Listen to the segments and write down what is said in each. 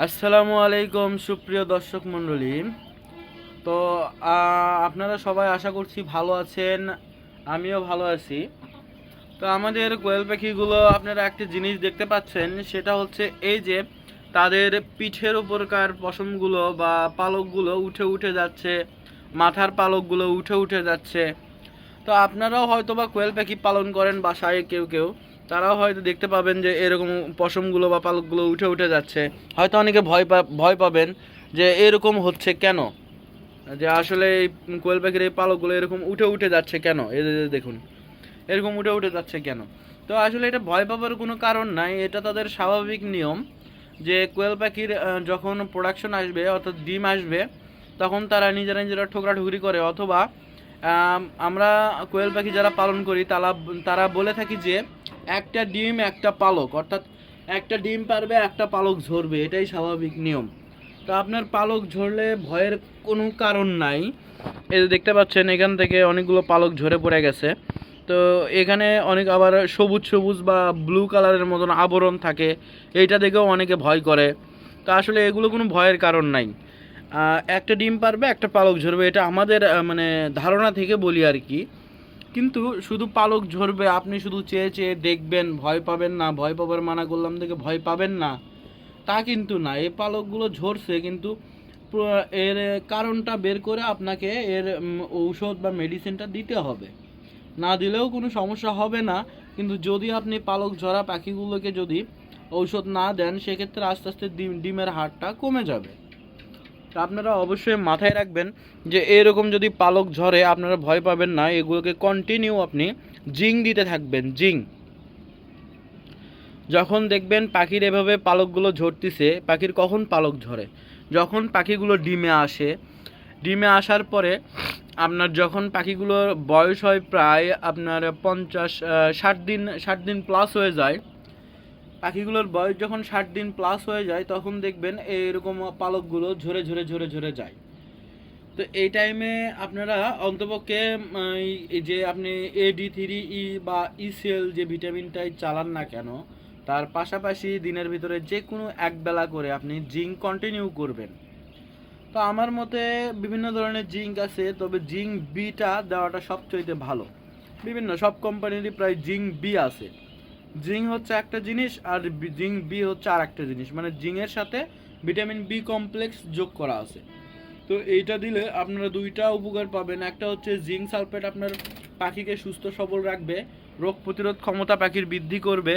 আসসালামু আলাইকুম, সুপ্রিয় দর্শক মণ্ডলী। তো আপনারা সবাই আশা করছি ভালো আছেন, আমিও ভালো আছি। তো, আমাদের কোয়েল পাখিগুলো আপনারা একটা জিনিস দেখতে পাচ্ছেন, সেটা হচ্ছে এই যে তাদের পিঠের উপরকার পশমগুলো বা পালকগুলো উঠে উঠে যাচ্ছে, মাথার পালকগুলো উঠে উঠে যাচ্ছে। তো, আপনারাও হয়তো বা কোয়েল পাখি পালন করেন বাসায় কেউ কেউ। তারাও হয়তো দেখতে পাবেন যে এরকম পশমগুলো বা পালকগুলো উঠে উঠে যাচ্ছে। হয়তো অনেকে ভয় পা ভয় পাবেন যে এরকম হচ্ছে কেন? যে আসলে এই কোয়েল পাখির এই পালকগুলো এরকম উঠে উঠে যাচ্ছে কেন? যে দেখুন, এরকম উঠে উঠে যাচ্ছে কেন? তো আসলে এটা ভয় পাবার কোনো কারণ নাই, এটা তাদের স্বাভাবিক নিয়ম যে কোয়েল পাখির যখন প্রোডাকশন আসবে, অর্থাৎ ডিম আসবে, তখন তারা নিজেরা নিজেরা ঠোকরা ঠুকরি করে। অথবা আমরা কোয়েল পাখি যারা পালন করি তারা তারা বলে থাকি যে একটা ডিম, একটা পালক। অর্থাৎ একটা ডিম পারবে, একটা পালক ঝরবে, এটাই স্বাভাবিক নিয়ম। তো আপনার পালক ঝরলে ভয়ের কোনো কারণ নাই। এই যে দেখতে পাচ্ছেন, এখান থেকে অনেকগুলো পালক ঝরে পড়ে গেছে। তো এখানে অনেক আবার সবুজ সবুজ বা ব্লু কালারের মতন আবরণ থাকে, এইটা দেখেও অনেকে ভয় করে। তো আসলে এগুলো কোনো ভয়ের কারণ নাই। একটা ডিম পারবে, একটা পালক ঝরবে, এটা আমাদের মানে ধারণা থেকে বলি আর কি। কিন্তু শুধু পালক ঝরবে, আপনি শুধু চেয়ে চেয়ে দেখবেন, ভয় পাবেন না, ভয় পাবার মানা করলাম দেখে ভয় পাবেন না। তা কিন্তু না, এই পালকগুলো ঝরছে কিন্তু এর কারণটা বের করে আপনাকে এর ঔষধ বা মেডিসিনটা দিতে হবে। না দিলেও কোনো সমস্যা হবে না, কিন্তু যদি আপনি পালক ঝরা পাখিগুলোকে যদি ঔষধ না দেন, সেক্ষেত্রে আস্তে আস্তে ডিম, ডিমের হারটা কমে যাবে। আপনারা অবশ্যই মাথায় রাখবেন যে এরকম যদি পালক ঝরে, আপনারা ভয় পাবেন না। এগুলোকে কন্টিনিউ আপনি জিং দিতে থাকবেন, জিং। যখন দেখবেন পাখির এভাবে পালকগুলো ঝরতিছে, পাখির কখন পালক ঝরে? যখন পাখিগুলো ডিমে আসে, ডিমে আসার পরে আপনার যখন পাখিগুলোর বয়স হয় প্রায় আপনার পঞ্চাশ ষাট দিন ষাট দিন প্লাস হয়ে যায় পাখিগুলোর বয়স যখন ষাট দিন প্লাস হয়ে যায়, তখন দেখবেন এরকম পালকগুলো ঝরে ঝরে ঝরে ঝরে যায়। তো এই টাইমে আপনারা অন্তপক্ষে যে আপনি এডি থ্রি ই বা ইসেল যে ভিটামিনটাই চালান না কেন, তার পাশাপাশি দিনের ভিতরে যে কোনো একবেলা করে আপনি জিঙ্ক কন্টিনিউ করবেন। তো আমার মতে বিভিন্ন ধরনের জিঙ্ক আছে, তবে জিঙ্ক বিটা দেওয়াটা সবচেয়ে ভালো। বিভিন্ন সব কোম্পানিরই প্রায় জিঙ্ক বি আছে। জিঙ্ক হচ্ছে একটা জিনিস আর জিঙ্ক বি হচ্ছে আর একটা জিনিস। মানে জিঙ্কের সাথে ভিটামিন বি কমপ্লেক্স যোগ করা আছে। তো এইটা দিলে আপনারা দুইটা উপকার পাবেন। একটা হচ্ছে জিঙ্ক সালফেট আপনার পাখিকে সুস্থ, সবল রাখবে, রোগ প্রতিরোধ ক্ষমতা পাখির বৃদ্ধি করবে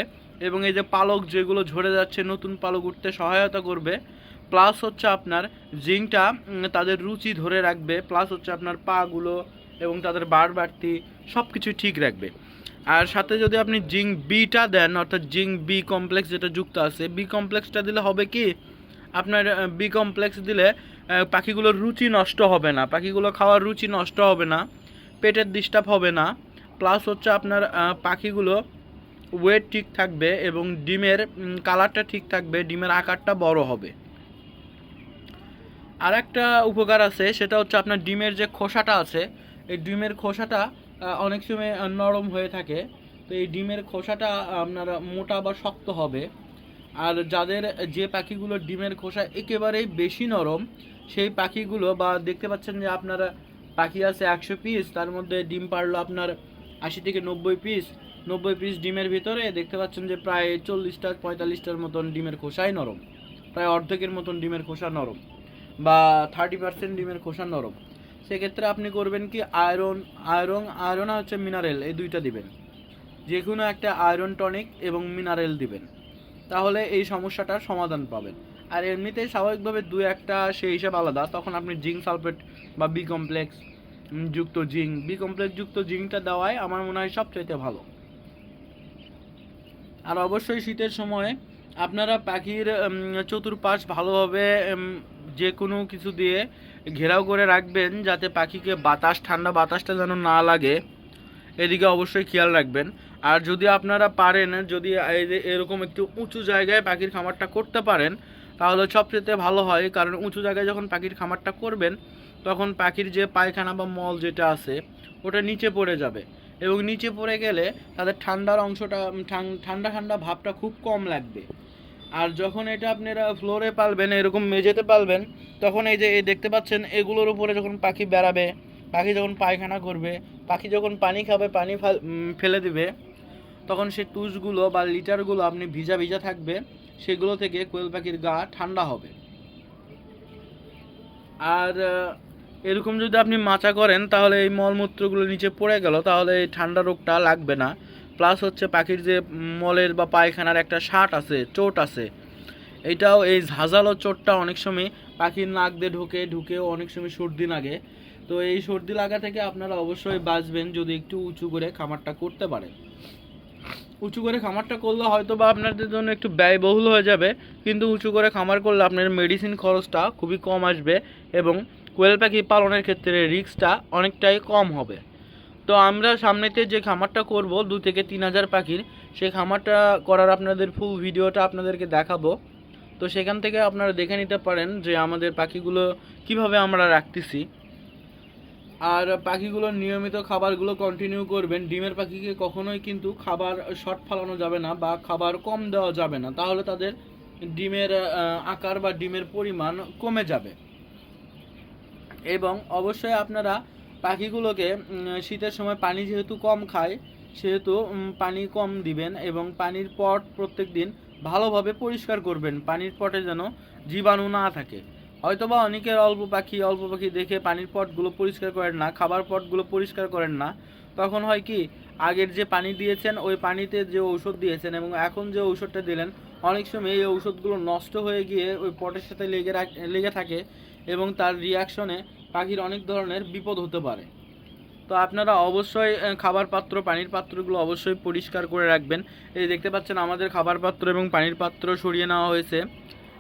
এবং এই যে পালক যেগুলো ঝরে যাচ্ছে, নতুন পালক উঠতে সহায়তা করবে। প্লাস হচ্ছে আপনার জিঙ্কটা তাদের রুচি ধরে রাখবে। প্লাস হচ্ছে আপনার পাগুলো এবং তাদের বার বাড়তি সব কিছু ঠিক রাখবে। আর সাথে যদি আপনি জিঙ্ক বিটা দেন, অর্থাৎ জিঙ্ক বি কমপ্লেক্স যেটা যুক্ত আছে, বি কমপ্লেক্সটা দিলে হবে কি? আপনার বি কমপ্লেক্স দিলে পাখিগুলোর রুচি নষ্ট হবে না। পাখিগুলো খাওয়ার রুচি নষ্ট হবে না, পেটের ডিস্টার্ব হবে না। প্লাস হচ্ছে আপনার পাখিগুলো ওয়েট ঠিক থাকবে এবং ডিমের কালারটা ঠিক থাকবে, ডিমের আকারটা বড় হবে। আর একটা উপকার আছে, সেটা হচ্ছে আপনার ডিমের যে খোসাটা আছে, এই ডিমের খোসাটা অনেক সময় নরম হয়ে থাকে। তো এই ডিমের খোসাটা আপনার মোটা বা শক্ত হবে। আর যাদের যে পাখিগুলোর ডিমের খোসা একেবারেই বেশি নরম, সেই পাখিগুলো বা দেখতে পাচ্ছেন যে আপনার পাখি আছে একশো পিস তার মধ্যে ডিম পারল আপনার আশি থেকে নব্বই পিস নব্বই পিস ডিমের ভিতরে দেখতে পাচ্ছেন যে প্রায় চল্লিশটা, পঁয়তাল্লিশটার মতন ডিমের খোসাই নরম। প্রায় অর্ধেকের মতন ডিমের খোসা নরম বা থার্টি পার্সেন্ট ডিমের খোসা নরম। সেক্ষেত্রে আপনি করবেন কি আয়রন আয়রন আয়রন হচ্ছে মিনারেল এই দুইটা দিবেন। যে কোনো একটা আয়রন টনিক এবং মিনারেল দিবেন। তাহলে এই সমস্যাটার সমাধান পাবেন। আর এমনিতেই স্বাভাবিকভাবে দু একটা সেই হিসাব আলাদা। তখন আপনি জিঙ্ক সালফেট বা বি কমপ্লেক্স যুক্ত জিঙ্ক বি কমপ্লেক্স যুক্ত জিঙ্কটা দেওয়াই আমার মনে হয় সবচাইতে ভালো। আর অবশ্যই শীতের সময় আপনারা পাখির চতুর্পাশ ভালোভাবে যে কোনো কিছু দিয়ে ঘেরাও করে রাখবেন যাতে পাখিকে বাতাস, ঠান্ডা বাতাসটা যেন না লাগে। এদিকে অবশ্যই খেয়াল রাখবেন। আর যদি আপনারা পারেন, যদি এরকম একটু উঁচু জায়গায় পাখির খামারটা করতে পারেন, তাহলে সবচেয়ে ভালো হয়। কারণ উঁচু জায়গায় যখন পাখির খামারটা করবেন, তখন পাখির যে পায়খানা বা মল যেটা আছে, ওটা নিচে পড়ে যাবে। এবং নিচে পড়ে গেলে তাদের ঠান্ডার অংশটা ঠান্ডা ঠান্ডা ভাবটা খুব কম লাগবে। আর যখন এটা আপনারা ফ্লোরে পালবেন, এরকম মেঝেতে পালবেন, তখন এই যে এই দেখতে পাচ্ছেন, এগুলোর উপরে যখন পাখি বেড়াবে, পাখি যখন পায়খানা করবে, পাখি যখন পানি খাবে, পানি ফেলে দিবে, তখন সে টুসগুলো বা লিটারগুলো আপনি ভিজা ভিজা থাকবে, সেগুলো থেকে কোয়েল পাখির গা ঠান্ডা হবে। আর এরকম যদি আপনি মাচা করেন, তাহলে এই মলমূত্রগুলো নিচে পড়ে গেল, তাহলে এই ঠান্ডা রোগটা লাগবে না। প্লাস হচ্ছে পাখির যে মলের বা পায়খানার একটা শাট আছে, চোট আছে। এইটাও এই ঝাঁঝালো চোটটা অনেক সময় পাখির নাক দিয়ে ঢুকে, ঢুকেও অনেক সময় সর্দি লাগে। তো এই সর্দি লাগা থেকে আপনারা অবশ্যই বাঁচবেন যদি একটু উঁচু করে খামারটা করতে পারেন। উঁচু করে খামারটা করলে হয়তো বা আপনাদের জন্য একটু ব্যয়বহুল হয়ে যাবে, কিন্তু উঁচু করে খামার করলে আপনার মেডিসিন খরচটা খুবই কম আসবে এবং কোয়েল পাখি পালনের ক্ষেত্রে রিস্কটা অনেকটাই কম হবে। তো আমরা সামনেতে যে খামারটা করব, দু থেকে তিন হাজার পাখির সেই খামারটা করার আপনাদের ফুল ভিডিওটা আপনাদেরকে দেখাবো। তো সেখান থেকে আপনারা দেখে নিতে পারেন যে আমাদের পাখিগুলো কীভাবে আমরা রাখতেছি। আর পাখিগুলোর নিয়মিত খাবারগুলো কন্টিনিউ করবেন। ডিমের পাখিকে কখনোই কিন্তু খাবার শর্ট ফালানো যাবে না বা খাবার কম দেওয়া যাবে না। তাহলে তাদের ডিমের আকার বা ডিমের পরিমাণ কমে যাবে। এবং অবশ্যই আপনারা পাখিগুলোকে শীতের সময় পানি যেহেতু কম খায়, সেহেতু পানি কম দিবেন এবং পানির পট প্রত্যেক দিন ভালোভাবে পরিষ্কার করবেন। পানির পটে যেন জীবাণু না থাকে। হয়তোবা অনেকের অল্প পাখি অল্প পাখি দেখে পানির পটগুলো পরিষ্কার করেন না, খাবার পটগুলো পরিষ্কার করেন না। তখন হয় কি, আগের যে পানি দিয়েছেন, ওই পানিতে যে ঔষধ দিয়েছেন এবং এখন যে ঔষধটা দিলেন, অনেক সময় এই ঔষধগুলো নষ্ট হয়ে গিয়ে ওই পটের সাথে লেগে লেগে থাকে এবং তার রিয়াকশনে পাখির অনেক ধরনের বিপদ হতে পারে। তো আপনারা অবশ্যই খাবার পাত্র, পানির পাত্রগুলো অবশ্যই পরিষ্কার করে রাখবেন। এই দেখতে পাচ্ছেন আমাদের খাবার পাত্র এবং পানির পাত্র সরিয়ে নেওয়া হয়েছে।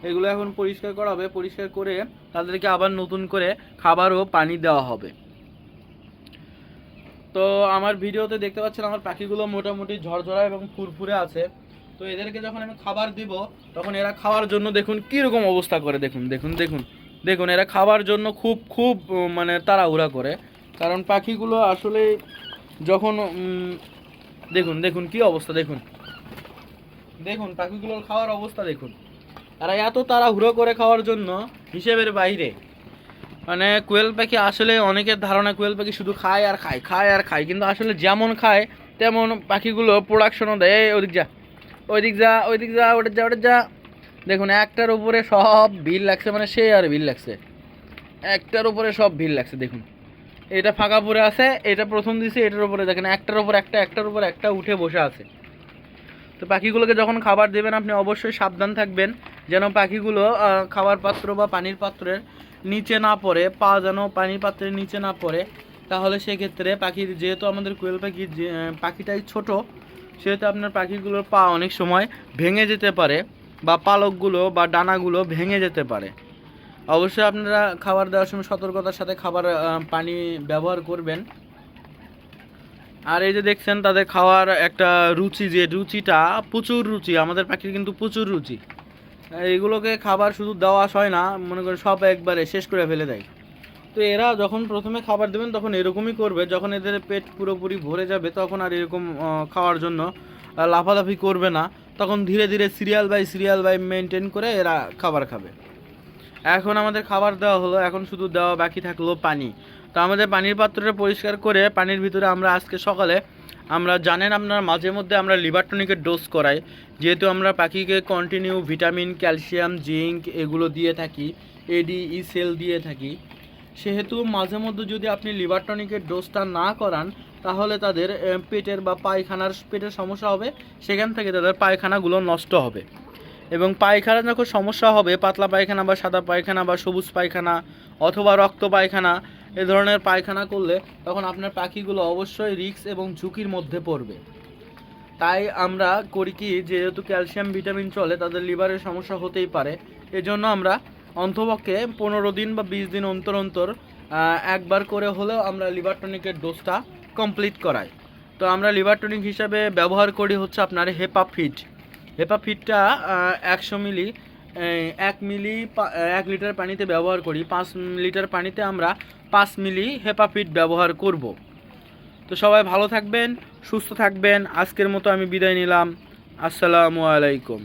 এগুলো এখন পরিষ্কার করা হবে। পরিষ্কার করে তাদেরকে আবার নতুন করে খাবার ও পানি দেওয়া হবে। তো আমার ভিডিওতে দেখতে পাচ্ছেন আমার পাখিগুলো মোটামুটি ঝরঝরা এবং ফুরফুরে আছে। তো এদেরকে যখন আমি খাবার দিব, তখন এরা খাওয়ার জন্য দেখুন কীরকম অবস্থা করে। দেখুন দেখুন দেখুন। দেখুন, এরা খাবার জন্য খুব খুব মানে তাড়াহুড়া করে। কারণ পাখিগুলো আসলে যখন দেখুন দেখুন কি অবস্থা, দেখুন। দেখুন, পাখিগুলোর খাওয়ার অবস্থা দেখুন। এরা এত তাড়াহুড়ো করে খাওয়ার জন্য হিসেবের বাইরে। মানে কোয়েল পাখি আসলে অনেকের ধারণা কোয়েল পাখি শুধু খায় আর খায় খায় আর খায়। কিন্তু আসলে যেমন খায়, তেমন পাখিগুলো প্রোডাকশনও দেয়। ওদিক যা, ওইদিক যা ওইদিক যা ওটা যা ওটা যা। দেখুন, একটার উপরে সব ভিড় লাগছে মানে সে আর ভিড় লাগছে। একটার উপরে সব ভিড় লাগছে, দেখুন। এটা ফাঁকা পড়ে আছে, এটা প্রথম দিছে, এটার উপরে দেখেন, একটার উপর একটা, একটার উপর একটা উঠে বসে আছে। তো পাখিগুলোকে যখন খাবার দেবেন, আপনি অবশ্যই সাবধান থাকবেন, যেন পাখিগুলো খাবার পাত্র বা পানির পাত্রের নিচে না পড়ে, পা যেন পানির পাত্রের নিচে না পড়ে, তাহলে সেক্ষেত্রে পাখির যেহেতু আমাদের কোয়েল পাখি পাখিটাই ছোট, সেহেতু আপনার পাখিগুলোর পা অনেক সময় ভেঙে যেতে পারে। বা পালকগুলো বা ডানাগুলো ভেঙে যেতে পারে। অবশ্যই আপনারা খাবার দেওয়ার সময় সতর্কতার সাথে খাবার পানি ব্যবহার করবেন। আর এই যে দেখছেন তাদের খাওয়ার একটা রুচি, যে রুচিটা প্রচুর রুচি, আমাদের পাখির কিন্তু প্রচুর রুচি। এইগুলোকে খাবার শুধু দেওয়া হয় না, মনে করেন সব একবারে শেষ করে ফেলে দেয়। তো এরা যখন প্রথমে খাবার দেবেন তখন এরকমই করবে, যখন এদের পেট পুরোপুরি ভরে যাবে তখন আর এরকম খাওয়ার জন্য লাফালাফি করবে না। তখন ধীরে ধীরে serial by serial by maintain করে এরা খাবার খাবে। এখন আমাদের খাবার দেওয়া হলো, এখন শুধু দেওয়া বাকি থাকল পানি। তো আমাদের পানির পাত্রটা পরিষ্কার করে পানির ভিতরে আমরা আজকে সকালে, আমরা জানেন আপনার মাঝে মধ্যে আমরা লিভার টনিকের ডোজ করাই। যেহেতু আমরা পাখিকে কন্টিনিউ ভিটামিন ক্যালসিয়াম জিঙ্ক এগুলো দিয়ে থাকি এডি ই সেল দিয়ে থাকি। সেহেতু মাঝে মধ্যে যদি আপনি লিভার টনিকের ডোজটা না করান তাহলে তাদের পেটের বা পায়খানার পেটের সমস্যা হবে, সেখান থেকে তাদের পায়খানাগুলো নষ্ট হবে। এবং পায়খানা যখন সমস্যা হবে, পাতলা পায়খানা বা সাদা পায়খানা বা সবুজ পায়খানা অথবা রক্ত পায়খানা, এ ধরনের পায়খানা করলে তখন আপনার পাখিগুলো অবশ্যই রিস্ক এবং ঝুঁকির মধ্যে পড়বে। তাই আমরা করি কি, যেহেতু ক্যালসিয়াম ভিটামিন চলে, তাদের লিভারের সমস্যা হতেই পারে। এজন্য আমরা অন্তপক্ষে পনেরো দিন বা বিশ দিন অন্তর অন্তর একবার করে হলেও আমরা লিভার টনিকের ডোজটা কমপ্লিট করাই তো আমরা লিভার টনিক হিসাবে ব্যবহার করি হচ্ছে আপনার হেপা ফিট একশো মিলি এক মিলি এক লিটার পানিতে ব্যবহার করি। পাঁচ লিটার পানিতে আমরা পাঁচ মিলি হেপা ফিট ব্যবহার করব। তো সবাই ভালো থাকবেন, সুস্থ থাকবেন। আজকের মতো আমি বিদায় নিলাম। আসসালামু আলাইকুম।